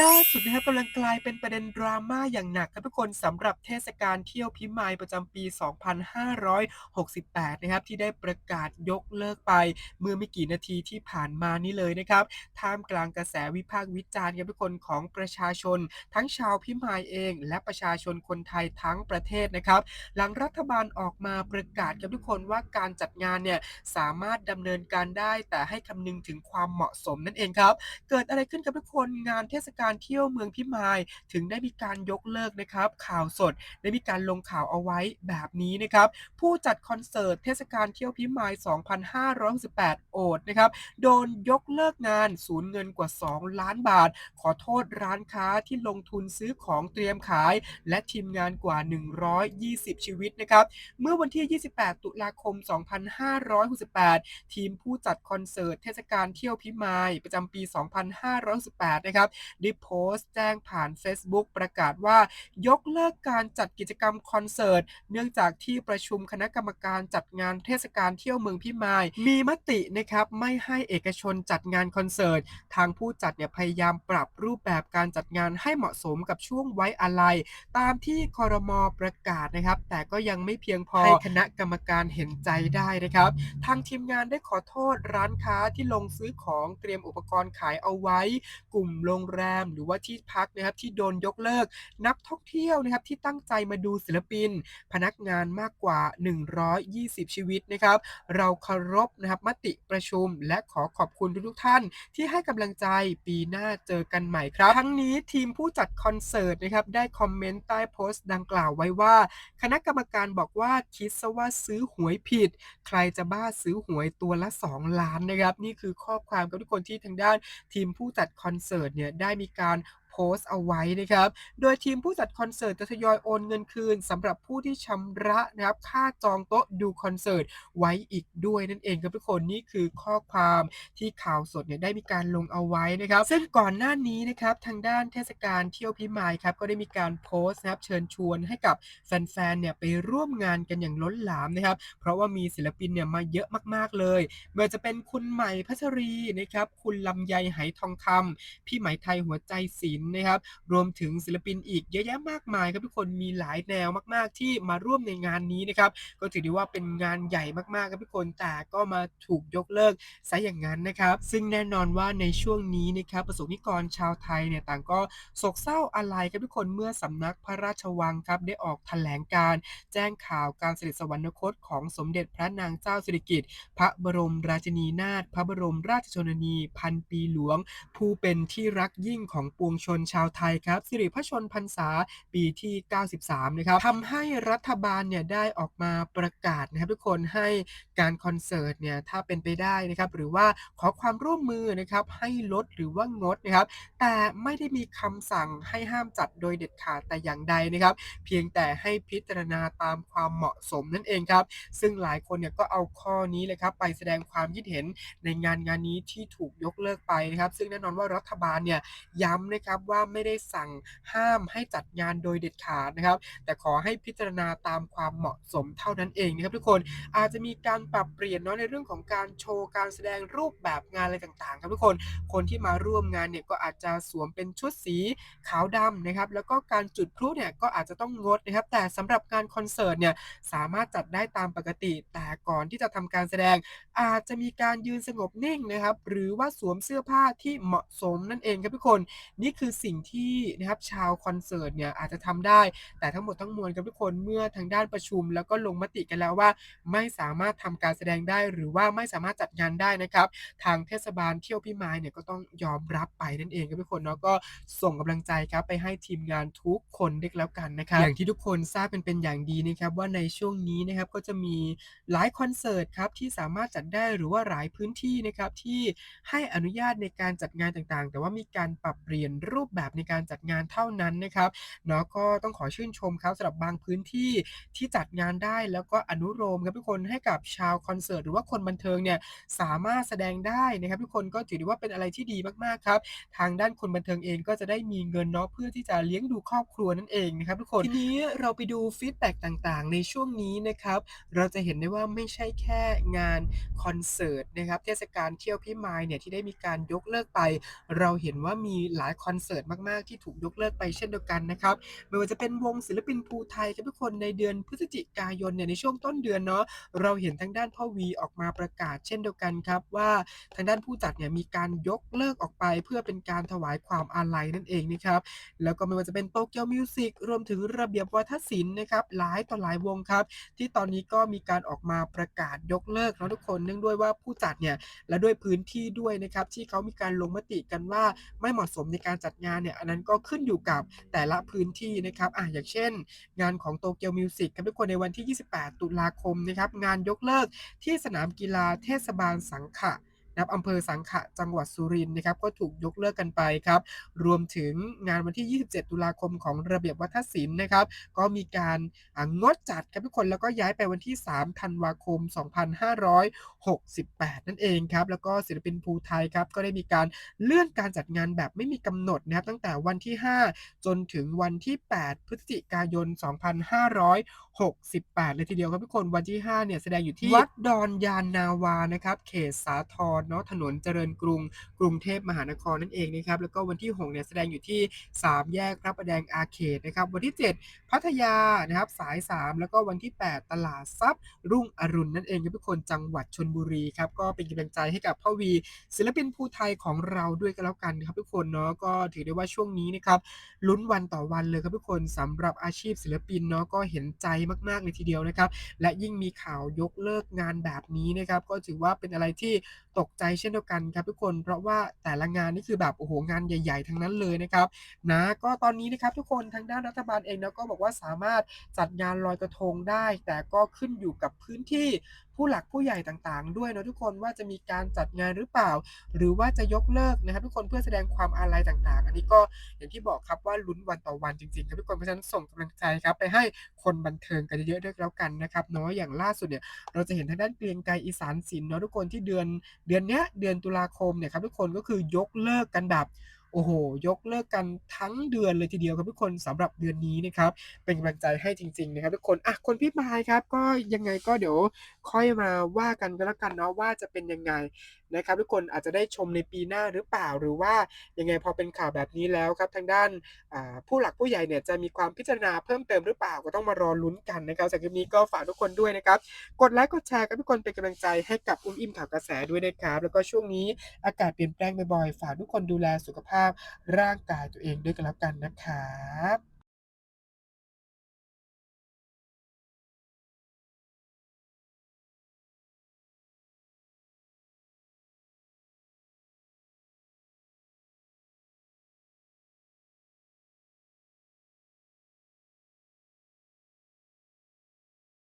ล่าสุดนะครับกำลังกลายเป็นประเด็นดราม่าอย่างหนักครับทุกคนสำหรับเทศกาลเที่ยวพิมายประจำปี 2568 นะครับที่ได้ประกาศยกเลิกไปเมื่อไม่กี่นาทีที่ผ่านมานี้เลยนะครับท่ามกลางกระแสวิพากษ์วิจารณ์ครับทุกคนของประชาชน ทั้งชาวพิมายเอง และประชาชนคนไทยทั้งประเทศนะครับ หลังรัฐบาลออกมาประกาศกับทุกคนว่าการจัดงานเนี่ยสามารถดำเนินการได้ แต่ให้คำนึงถึงความเหมาะสมนั่นเองครับเกิดอะไรขึ้นกับทุกคนงานเทศกาลเที่ยวเมืองพิมาย ถึงได้มีการยกเลิกนะครับข่าวสดได้มีการลงข่าวเอาไว้แบบนี้นะครับผู้จัดคอนเสิร์ตเทศกาลเที่ยวพิมาย 2568 โอดนะครับโดนยกเลิกงานสูญเงินกว่า 2 ล้านบาท ขอโทษร้านค้าที่ลงทุนซื้อของเตรียมขาย และทีมงานกว่า 120 ชีวิตนะครับเมื่อวันที่ 28 ตุลาคม 2568 ทีมผู้จัดคอนเสิร์ตเทศกาลเที่ยวพิมาย ประจำปี 2568นะครับได้โพสต์แจ้งผ่าน Facebook ประกาศว่ายกเลิกการจัดกิจกรรมคอนเสิร์ต เนื่องจากที่ประชุมคณะกรรมการจัดงานเทศกาลเที่ยวเมืองพิมาย มีมตินะครับไม่ให้เอกชนจัดงานคอนเสิร์ต ทางผู้จัดเนี่ยพยายามปรับรูปแบบการจัดงานให้เหมาะสมกับช่วงไว้อาลัย ตามที่คอรมอประกาศนะครับ แต่ก็ยังไม่เพียงพอให้คณะกรรมการเห็นใจได้นะครับ ทางทีมงานได้ขอโทษร้านค้าที่ลงซื้อของเตรียมอุปกรณ์ขายเอาไว้ กลุ่มโรงแรม หรือว่าที่พักนะครับที่โดนยกเลิก นักท่องเที่ยวนะครับที่ตั้งใจมาดูศิลปิน พนักงานมากกว่า 120 ชีวิตนะครับ เราเคารพนะครับมติประชุม และขอขอบคุณทุกท่าน ที่ให้กำลังใจปีหน้าเจอกันใหม่ครับ ทั้งนี้ทีมผู้จัดคอนเสิร์ตนะครับได้คอมเมนต์ใต้โพสต์ดังกล่าวไว้ว่า คณะกรรมการบอกว่าคิดซะว่าซื้อหวยผิด ใครจะบ้าซื้อหวยตัวละ 2 ล้านนะครับ นี่คือข้อความกับทุกคนที่ทางด้านทีมผู้จัดคอนเสิร์ตเนี่ยได้มีการ โพสต์เอาไว้นะครับ โดยทีมผู้จัดคอนเสิร์ตจะทยอยโอนเงินคืนสำหรับผู้ที่ชำระนะครับค่าจองโต๊ะดูคอนเสิร์ตไว้อีกด้วยนั่นเองครับทุกคนนี่คือข้อความที่ข่าวสดเนี่ยได้มีการลงเอาไว้นะครับ ซึ่งก่อนหน้านี้นะครับทางด้านเทศกาลเที่ยวพิมายครับก็ได้มีการโพสต์นะครับเชิญชวนให้กับแฟนๆเนี่ยไปร่วมงานกันอย่างล้นหลามนะครับ เพราะว่ามีศิลปินเนี่ยมาเยอะมากๆเลยไม่ว่าจะเป็นคุณใหม่พัชรีนะครับคุณลำไยไหทองคำพี่ไหมไทยหัวใจศิลนะครับ รวมถึงศิลปินอีกเยอะแยะมากมายครับทุกคนมีหลายแนวมากๆ ที่มาร่วมในงานนี้นะครับ ก็ถือได้ว่าเป็นงานใหญ่มากๆครับทุกคนแต่ก็มาถูกยกเลิกซะอย่างนั้นนะครับ ซึ่งแน่นอนว่าในช่วงนี้นะครับประสบนิกรชาวไทยเนี่ยต่างก็โศกเศร้าอาลัยครับทุกคนเมื่อสำนักพระราชวังครับได้ออกแถลงการแจ้งข่าวการเสด็จสวรรคตของสมเด็จพระนางเจ้าสิริกิติ์พระบรมราชินีนาถพระบรมราชชนนี พันปีหลวง ผู้เป็นที่รักยิ่งของปวงชนชาวไทยครับสิริพระชนพรรษาปีที่ 93 นะครับทำให้รัฐบาลเนี่ยได้ออกมาประกาศนะครับทุกคนให้การคอนเสิร์ตเนี่ยถ้าเป็นไปได้นะครับหรือว่าขอความร่วมมือนะครับให้ลดหรือว่างดนะครับแต่ไม่ได้มีคำสั่งให้ห้ามจัดโดยเด็ดขาดแต่อย่างใดนะครับ เพียงแต่ให้พิจารณาตามความเหมาะสมนั่นเองครับ ซึ่งหลายคนเนี่ยก็เอาข้อนี้เลยครับไปแสดงความคิดเห็นในงานงานนี้ที่ถูกยกเลิกไปนะครับ ซึ่งแน่นอนว่ารัฐบาลเนี่ยย้ำนะครับว่าไม่ได้สั่งห้ามให้จัดงานโดยเด็ดขาดนะครับ แต่ขอให้พิจารณาตามความเหมาะสมเท่านั้นเองนะครับทุกคนอาจจะมีการปรับเปลี่ยนเนาะในเรื่องของการโชว์การแสดงรูปแบบงานอะไรต่างๆ ครับทุกคนคนที่มาร่วมงานเนี่ยก็อาจจะสวมเป็นชุดสีขาวดำนะครับแล้วก็การจุดพลุเนี่ยก็อาจจะต้องงดนะครับ แต่สำหรับงานคอนเสิร์ตเนี่ยสามารถจัดได้ตามปกติ แต่ก่อนที่จะทำการแสดง อาจจะมีการยืนสงบนิ่งนะครับ หรือว่าสวมเสื้อผ้าที่เหมาะสมนั่นเองครับทุกคน นี่คือสิ่งที่นะครับชาวคอนเสิร์ตเนี่ยอาจจะทำได้ แต่ทั้งหมดทั้งมวลครับทุกคนเมื่อทางด้านประชุม แล้วก็ลงมติกันแล้วว่า ไม่สามารถทำการแสดงได้ หรือว่าไม่สามารถจัดงานได้นะครับ ทางเทศบาลเที่ยวพิมายเนี่ยก็ต้องยอมรับไปนั่นเองครับทุกคนเนาะก็ส่งกำลังใจครับไปให้ทีมงานทุกคนด้วยแล้วกันนะครับอย่างที่ทุกคนทราบเป็นเป็นอย่างดีนะครับว่าในช่วงนี้นะครับก็จะมีหลายคอนเสิร์ตครับที่สามารถจัดได้หรือว่าหลายพื้นที่นะครับที่ให้อนุญาตในการจัดงานต่างๆ แต่ว่ามีการปรับเปลี่ยนรููปแบบในการจัดงานเท่านั้นนะครับเนาะก็ต้องขอชื่นชมครับสำหรับบางพื้นที่ที่จัดงานได้แล้วก็อนุโลมครับทุกคนให้กับชาวคอนเสิร์ตหรือว่าคนบันเทิงเนี่ยสามารถแสดงได้นะครับ ทุกคนก็ถือได้ว่าเป็นอะไรที่ดีมากๆครับ ทางด้านคนบันเทิงเองก็จะได้มีเงินเนาะเพื่อที่จะเลี้ยงดูครอบครัวนั่นเองนะครับ ทุกคนทีนี้เราไปดูฟีดแบ็กต่างๆ ในช่วงนี้นะครับ เราจะเห็นได้ว่าไม่ใช่แค่งานคอนเสิร์ตนะครับ เทศกาลเที่ยวพิมายเนี่ยที่ได้มีการยกเลิกไป เราเห็นว่ามีหลายคอนเสิร์ตมาก ๆ ที่ถูกยกเลิกไปเช่นเดียวกันนะครับ ไม่ว่าจะเป็นวงศิลปินภูไทยครับทุกคนในเดือนพฤศจิกายนเนี่ยในช่วงต้นเดือนเนาะเราเห็นทางด้านพ่อวีออกมาประกาศเช่นเดียวกันครับ ว่าทางด้านผู้จัดเนี่ยมีการยกเลิกออกไป เพื่อเป็นการถวายความอาลัยนั่นเองนะครับแล้วก็ไม่ว่าจะเป็นโตเกียวมิวสิกรวมถึงระเบียบวัฒนศิลป์นะครับหลายต่อหลายวงครับ ที่ตอนนี้ก็มีการออกมาประกาศยกเลิกแล้วทุกคนเนื่องด้วยว่าผู้จัดเนี่ยและด้วยพื้นที่ด้วยนะครับที่เขามีการลงมติกันว่าไม่เหมาะสมในการจัดงานเนี่ยอันนั้นก็ขึ้นอยู่กับแต่ละพื้นที่นะครับอะอย่างเช่น งานของโตเกียวมิวสิกครับทุกคนในวันที่ 28 ตุลาคมนะครับงานยกเลิกที่สนามกีฬาเทศบาลสังขะ นะครับอำเภอสังขะจังหวัดสุรินทร์นะครับก็ถูกยกเลิกกันไปครับ รวมถึงงานวันที่ 27 ตุลาคมของระเบียบวัฒนศิลป์นะครับ ก็มีการงดจัดครับทุกคนแล้วก็ย้ายไปวันที่ 3 ธันวาคม 2568 นั่นเองครับ แล้วก็ศิลปินภูไทยครับก็ได้มีการเลื่อนการจัดงานแบบไม่มีกำหนดนะครับตั้งแต่วันที่ 5 จนถึงวันที่ 8 พฤศจิกายน 2568 เลยทีเดียวครับทุกคนวันที่ 5 เนี่ยแสดงอยู่ที่วัดดอนยานนาวานะครับเขตสาทรเนาะถนนเจริญกรุง กรุงเทพมหานครนั่นเองนะครับแล้วก็วันที่6เนี่ยแสดงอยู่ที่ 3 แยกพระประแดงอาเขตนะครับวันที่ 7 พัทยานะครับสาย 3 แล้วก็วันที่ 8 ตลาดทรัพย์รุ่งอรุณนั่นเองครับทุกคนจังหวัดชนบุรีครับก็เป็นกำลังใจให้กับพ่อวี ศิลปินภูไทยของเราด้วยกันแล้วกันครับทุกคนเนาะก็ถือได้ว่าช่วงนี้นะครับลุ้นวันต่อวันเลยครับทุกคนสำหรับอาชีพศิลปินเนาะก็เห็นใจมากๆเลยทีเดียวนะครับและยิ่งมีข่าวยกเลิกงานแบบนี้นะครับก็ถือว่าเป็นอะไรที่ตกใจเช่นเดียวกันครับทุกคนเพราะว่าแต่ละงานนี่คือแบบโอ้โหงานใหญ่ ๆ ทั้งนั้นเลยนะครับนะก็ตอนนี้นะครับทุกคนทางด้านรัฐบาลเองนะก็บอกว่าสามารถจัดงานลอยกระทงได้ แต่ก็ขึ้นอยู่กับพื้นที่ ผู้หลักผู้ใหญ่ต่างๆ ด้วยเนาะทุกคนว่าจะมีการจัดงานหรือเปล่า หรือว่าจะยกเลิกนะครับ ทุกคนเพื่อแสดงความอาลัยต่างๆ อันนี้ก็อย่างที่บอกครับว่าลุ้นวันต่อวันจริงๆครับทุกคนเพราะฉะนั้นส่งกำลังใจครับไปให้คนบันเทิงกันเยอะๆด้วยแล้วกันนะครับเนาะอย่างล่าสุดเนี่ยเราจะเห็นทางด้านเกรียงไกรอีสานศิลป์เนาะทุกคนที่เดือนเดือนเนี้ยเดือนตุลาคมเนี่ยครับทุกคนก็คือยกเลิกกันแบบ โอ้โห ยกเลิกกันทั้งเดือนเลยทีเดียวครับทุกคนสำหรับเดือนนี้นะครับ เป็นกำลังใจให้จริง ๆ นะครับทุกคนอะคนพี่มายครับ ก็ยังไงก็เดี๋ยวค่อยมาว่ากันก็แล้วกันเนาะว่าจะเป็นยังไงนะครับทุกคนอาจจะได้ชมในปีหน้าหรือเปล่าหรือว่ายังไงพอเป็นข่าวแบบนี้แล้วครับทางด้านผู้หลักผู้ใหญ่เนี่ยจะมีความพิจารณาเพิ่มเติมหรือเปล่าก็ต้องมารอลุ้นกันนะครับจากคลิปนี้ก็ฝากทุกคนด้วยนะครับกดไลค์กดแชร์กับทุกคนเป็นกำลังใจให้กับอุ้มอิ่มข่าวกระแสด้วยนะครับแล้วก็ช่วงนี้อากาศเปลี่ยนแปลงบ่อยๆฝากทุกคนดูแลสุขภาพร่างกายตัวเองด้วยกันแล้วกันนะครับ